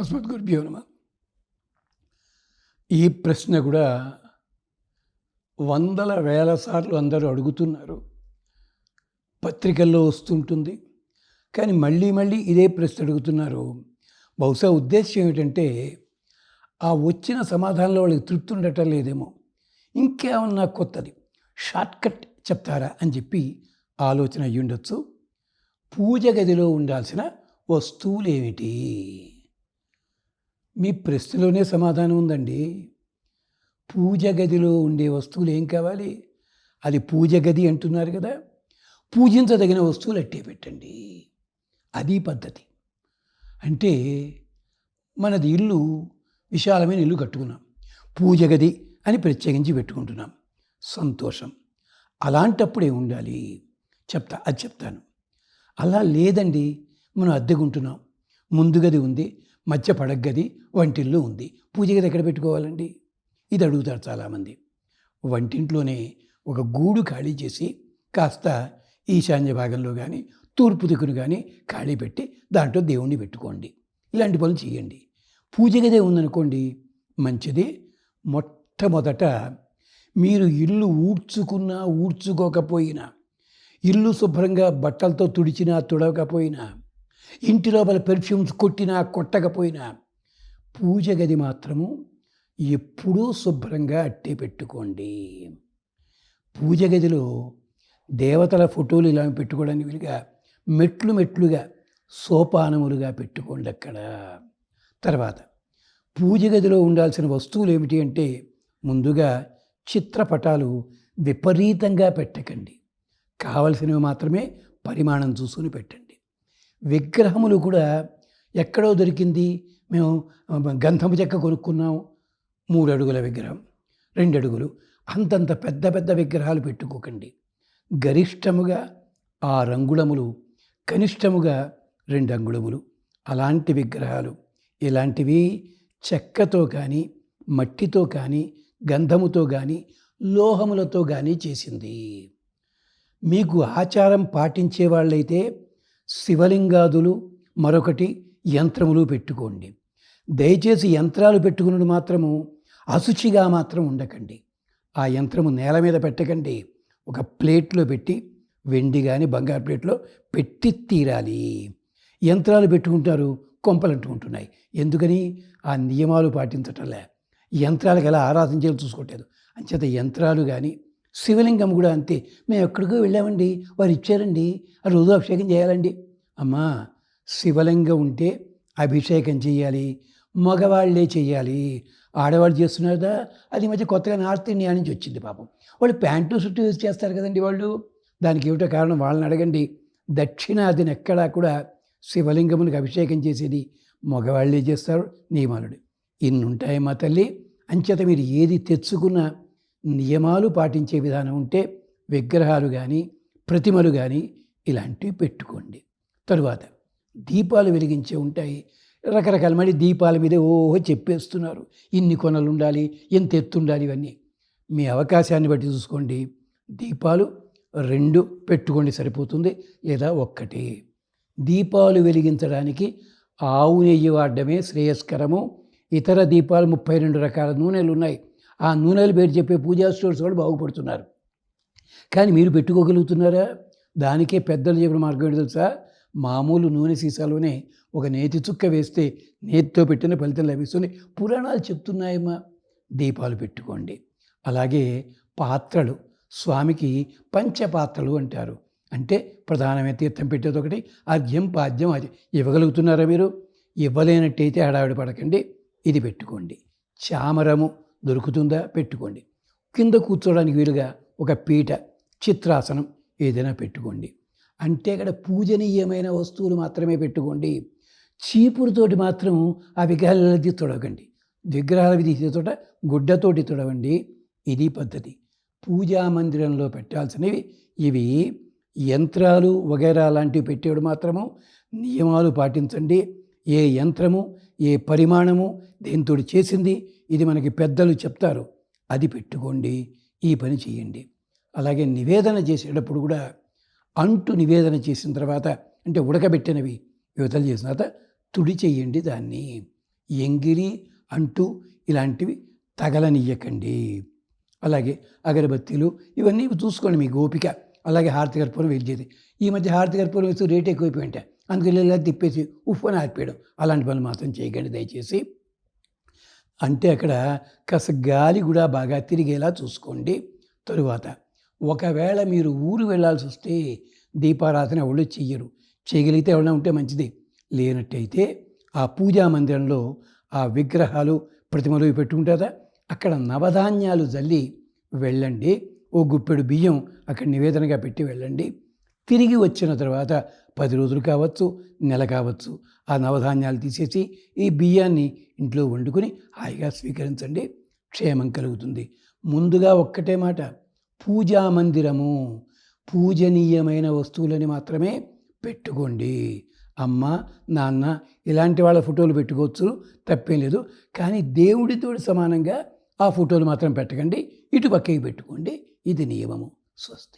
అస్మద్గురుభ్యో నమ ఈ ప్రశ్న కూడా వందల వేల సార్లు అందరూ అడుగుతున్నారు. పత్రికల్లో వస్తుంటుంది. కానీ మళ్ళీ మళ్ళీ ఇదే ప్రశ్న అడుగుతున్నారు. బహుశా ఉద్దేశం ఏమిటంటే ఆ వచ్చిన సమాధానంలో వాళ్ళకి తృప్తి ఉండటం లేదేమో. ఇంకేమన్నా కొత్తది? షార్ట్కట్ చెప్తారా అని చెప్పి ఆలోచన అయ్యుండొచ్చు. పూజ గదిలో ఉండాల్సిన వస్తువులు ఏమిటి మీ ప్రశ్నలోనే సమాధానం ఉందండి. పూజ గదిలో ఉండే వస్తువులు ఏం కావాలి? అది పూజ గది అంటున్నారు కదా. పూజించదగిన వస్తువులు అట్టే పెట్టండి. అది పద్ధతి. అంటే మనది ఇల్లు విశాలమైన ఇల్లు కట్టుకున్నాం. పూజ గది అని ప్రత్యేకించి పెట్టుకుంటున్నాం. సంతోషం. అలాంటప్పుడే ఉండాలి. చెప్తా అది చెప్తాను. అలా లేదండి. మనం అద్దెకుంటున్నాం. ముందు గది ఉంది. మధ్య పడగ్గది వంటిల్లు ఉంది. పూజ గది ఎక్కడ పెట్టుకోవాలండి? ఇది అడుగుతారు చాలామంది. వంటింట్లోనే ఒక గూడు ఖాళీ చేసి కాస్త ఈశాన్య భాగంలో కానీ తూర్పు దిక్కును కానీ ఖాళీ పెట్టి దాంట్లో దేవుణ్ణి పెట్టుకోండి. ఇలాంటి పనులు చేయండి. పూజ గదే ఉందనుకోండి మంచిది. మొట్టమొదట మీరు ఇల్లు ఊడ్చుకున్నా ఊడ్చుకోకపోయినా ఇల్లు శుభ్రంగా బట్టలతో తుడిచినా తుడవకపోయినా ఇంటి లోపల పెర్ఫ్యూమ్స్ కొట్టినా కొట్టకపోయినా పూజ గది మాత్రము ఎప్పుడూ శుభ్రంగా అట్టే పెట్టుకోండి. పూజ గదిలో దేవతల ఫోటోలు ఇలా పెట్టుకోవడానికి వీలుగా మెట్లు మెట్లుగా సోపానములుగా పెట్టుకోండి అక్కడ. తర్వాత పూజ గదిలో ఉండాల్సిన వస్తువులు ఏమిటి అంటే ముందుగా చిత్రపటాలు విపరీతంగా పెట్టకండి. కావలసినవి మాత్రమే పరిమాణం చూసుకుని పెట్టండి. విగ్రహములు కూడా ఎక్కడో దొరికింది. మేము గంధము చెక్క కొనుక్కున్నాం. మూడు అడుగుల విగ్రహం రెండు అడుగులు అంతంత పెద్ద పెద్ద విగ్రహాలు పెట్టుకోకండి. గరిష్టముగా ఆ రంగుళములు కనిష్టముగా రెండు అంగుళములు. అలాంటి విగ్రహాలు ఇలాంటివి చెక్కతో కానీ మట్టితో కానీ గంధముతో కానీ లోహములతో కానీ చేసింది. మీకు ఆచారం పాటించే వాళ్ళైతే శివలింగాదులు మరొకటి యంత్రములు పెట్టుకోండి. దయచేసి యంత్రాలు పెట్టుకున్నది మాత్రము అశుచిగా మాత్రం ఉండకండి. ఆ యంత్రము నేల మీద పెట్టకండి. ఒక ప్లేట్లో పెట్టి వెండి కానీ బంగారు ప్లేట్లో పెట్టి తీరాలి. యంత్రాలు పెట్టుకుంటారు కొంపలు అంటుకుంటున్నాయి ఎందుకని? ఆ నియమాలు పాటించటంలే యంత్రాలకు ఎలా ఆరాధన చేయాలి చూసుకోవట్లేదు. అంచేత యంత్రాలు కానీ శివలింగం కూడా అంతే. మేము ఎక్కడికో వెళ్ళామండి వారు ఇచ్చారండి ఆ రోజు అభిషేకం చేయాలండి. అమ్మా శివలింగం ఉంటే అభిషేకం చేయాలి మగవాళ్ళే చేయాలి. ఆడవాళ్ళు చేస్తున్నారా అది మధ్య కొత్తగా నార్త్ ఇండియా నుంచి వచ్చింది పాపం. వాళ్ళు ప్యాంటు చుట్టూ యూజ్ చేస్తారు కదండి వాళ్ళు. దానికి ఏమిటో కారణం వాళ్ళని అడగండి. దక్షిణాదిని ఎక్కడా కూడా శివలింగమునికి అభిషేకం చేసేది మగవాళ్ళే చేస్తారు నియమాలుడు. ఇన్ని ఉంటాయి మా తల్లి అంచేత మీరు ఏది తెచ్చుకున్నా నియమాలు పాటించే విధానం ఉంటే విగ్రహాలు కానీ ప్రతిమలు కానీ ఇలాంటివి పెట్టుకోండి. తరువాత దీపాలు వెలిగించే ఉంటాయి. రకరకాల మళ్ళీ దీపాల మీదే ఓహో చెప్పేస్తున్నారు. ఇన్ని కొనలు ఉండాలి ఎంత ఎత్తు ఉండాలి ఇవన్నీ. మీ అవకాశాన్ని బట్టి చూసుకోండి. దీపాలు రెండు పెట్టుకోండి సరిపోతుంది. లేదా ఒక్కటి. దీపాలు వెలిగించడానికి ఆవు నెయ్యి వాడడమే శ్రేయస్కరము. ఇతర దీపాలు ముప్పై రెండు రకాల నూనెలు ఉన్నాయి. ఆ నూనెలు పేరు చెప్పే పూజా స్టోర్స్ కూడా బాగుపడుతున్నారు. కానీ మీరు పెట్టుకోగలుగుతున్నారా? దానికే పెద్దలు చెప్పిన మార్గం ఏంటి తెలుసా? మామూలు నూనె సీసాలోనే ఒక నేతి చుక్క వేస్తే నేతితో పెట్టిన ఫలితం లభిస్తుంది. పురాణాలు చెప్తున్నాయమ్మా. దీపాలు పెట్టుకోండి. అలాగే పాత్రలు స్వామికి పంచపాత్రలు అంటారు. అంటే ప్రధానమైన తీర్థం పెట్టేది ఒకటి అర్ఘ్యం పాద్యం అది. ఇవ్వగలుగుతున్నారా మీరు? ఇవ్వలేనట్టయితే హడావిడి పడకండి. ఇది పెట్టుకోండి. చామరము దొరుకుతుందా పెట్టుకోండి. కింద కూర్చోడానికి వీలుగా ఒక పీట చిత్రాసనం ఏదైనా పెట్టుకోండి. అంటే అక్కడ పూజనీయమైన వస్తువులు మాత్రమే పెట్టుకోండి. చీపురుతోటి మాత్రం ఆ విగ్రహాలది తొడగండి. విగ్రహాల తీసే తోట గుడ్డతోటి తొడవండి. ఇది పద్ధతి. పూజా మందిరంలో పెట్టాల్సినవి ఇవి. యంత్రాలు వగైరా లాంటివి పెట్టేవాడు మాత్రము నియమాలు పాటించండి. ఏ యంత్రము ఏ పరిమాణము దేంతో చేసింది? ఇది మనకి పెద్దలు చెప్తారు. అది పెట్టుకోండి. ఈ పని చేయండి. అలాగే నివేదన చేసేటప్పుడు కూడా అంటు నివేదన చేసిన తర్వాత అంటే ఉడకబెట్టినవి యువతలు చేసిన తర్వాత తుడి చేయండి దాన్ని. ఎంగిలి అంటూ ఇలాంటివి తగలనియ్యకండి. అలాగే అగరబత్తీలు ఇవన్నీ చూసుకోండి మీ గోపిక. అలాగే హారతి కర్పూరం వెలిచేది ఈ మధ్య హారతి కర్పూరం వేస్తూ రేట్ ఎక్కువైపోయి ఉంటాయి అందుకని ఇలా తిప్పేసి ఉప్పు అని ఆర్పేయడం. అలాంటి పనులు మాత్రం చేయకండి దయచేసి. అంటే అక్కడ కాస్త గాలి కూడా బాగా తిరిగేలా చూసుకోండి. తరువాత ఒకవేళ మీరు ఊరు వెళ్ళాల్సి వస్తే దీపారాధన ఎవరు చెయ్యరు. చేయగలిగితే ఎవరైనా ఉంటే మంచిది. లేనట్టయితే ఆ పూజా మందిరంలో ఆ విగ్రహాలు ప్రతిమలు పెట్టుకుంటారా? అక్కడ నవధాన్యాలు జల్లి వెళ్ళండి. ఓ గుప్పెడు బియ్యం అక్కడ నివేదనగా పెట్టి వెళ్ళండి. తిరిగి వచ్చిన తర్వాత పది రోజులు కావచ్చు నెల కావచ్చు ఆ నవధాన్యాలు తీసేసి ఈ బియ్యాన్ని ఇంట్లో వండుకొని హాయిగా స్వీకరించండి. క్షేమం కలుగుతుంది. ముందుగా ఒక్కటే మాట పూజా మందిరము పూజనీయమైన వస్తువులని మాత్రమే పెట్టుకోండి. అమ్మ నాన్న ఇలాంటి వాళ్ళ ఫోటోలు పెట్టుకోవచ్చు తప్పేం లేదు. కానీ దేవుడితో సమానంగా ఆ ఫోటోలు మాత్రం పెట్టకండి. ఇటు పక్కకి పెట్టుకోండి. ఇది నియమము. స్వస్తి.